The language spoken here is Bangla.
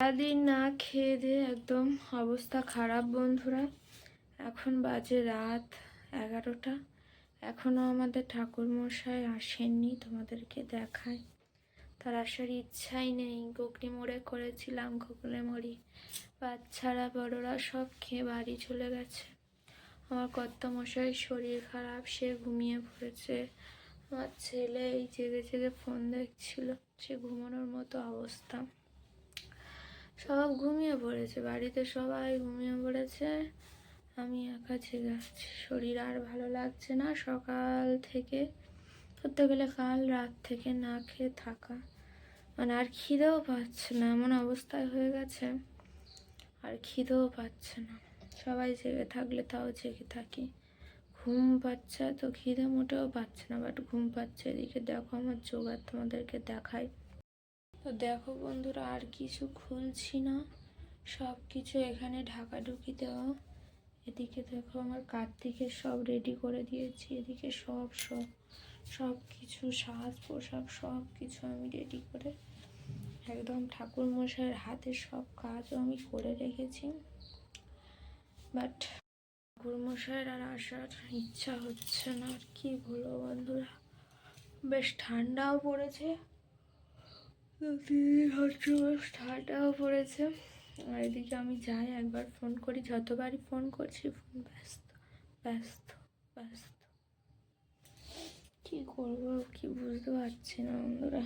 সারাদিন না খেয়ে দিয়ে একদম অবস্থা খারাপ বন্ধুরা। এখন বাজে রাত এগারোটা। এখনও আমাদের ঠাকুরমশাই আসেননি তোমাদেরকে দেখায়। তার আসার ইচ্ছাই নেই। ঘুগনি মোড়ে করেছিলাম, ঘুগনি মুড়ি। বাচ্চারা, বড়রা সব খেয়ে বাড়ি চলে গেছে। আমার কর্তামশাই শরীর খারাপ, সে ঘুমিয়ে পড়েছে। আমার ছেলে এই জেগে জেগে ফোন দেখছিল সে ঘুমানোর মতো অবস্থা। সব ঘুমিয়ে পড়েছে, বাড়িতে সবাই ঘুমিয়ে পড়েছে। আমি একা জেগে আছি, শরীর আর ভালো লাগছে না। সকাল থেকে ধরতে গেলে কাল রাত থেকে না খেয়ে থাকা। মানে আর খিদেও পাচ্ছে না, এমন অবস্থায় হয়ে গেছে। আর খিদেও পাচ্ছে না। সবাই জেগে থাকলে তাও জেগে থাকি। ঘুম পাচ্ছে তো খিদে মোটেও পাচ্ছে না বাট ঘুম পাচ্ছে। এদিকে দেখো আমার জোগাড় তোমাদেরকে দেখাই। তো দেখো বন্ধুরা, আর কিছু খুলছি না। সব কিছু এখানে ঢাকাঢুকি দেওয়া। এদিকে দেখো আমার কার্তিকের সব রেডি করে দিয়েছি। এদিকে সব সব সব কিছু সাজ পোশাক সব কিছু আমি রেডি করে একদম ঠাকুর মশাইয়ের হাতে সব কাজও আমি করে রেখেছি। বাট ঠাকুরমশাইয়ের আর আসার ইচ্ছা হচ্ছে না। আর কি বলব বন্ধুরা, বেশ ঠান্ডাও পড়েছে। হচ্ছে ঠান্ডাও পড়েছে, আর এদিকে আমি যাই, একবার ফোন করি, যতবারই ফোন করছি, ফোন ব্যস্ত ব্যস্ত ব্যস্ত। কী করব, কি বুঝতে পারছি না বন্ধুরা।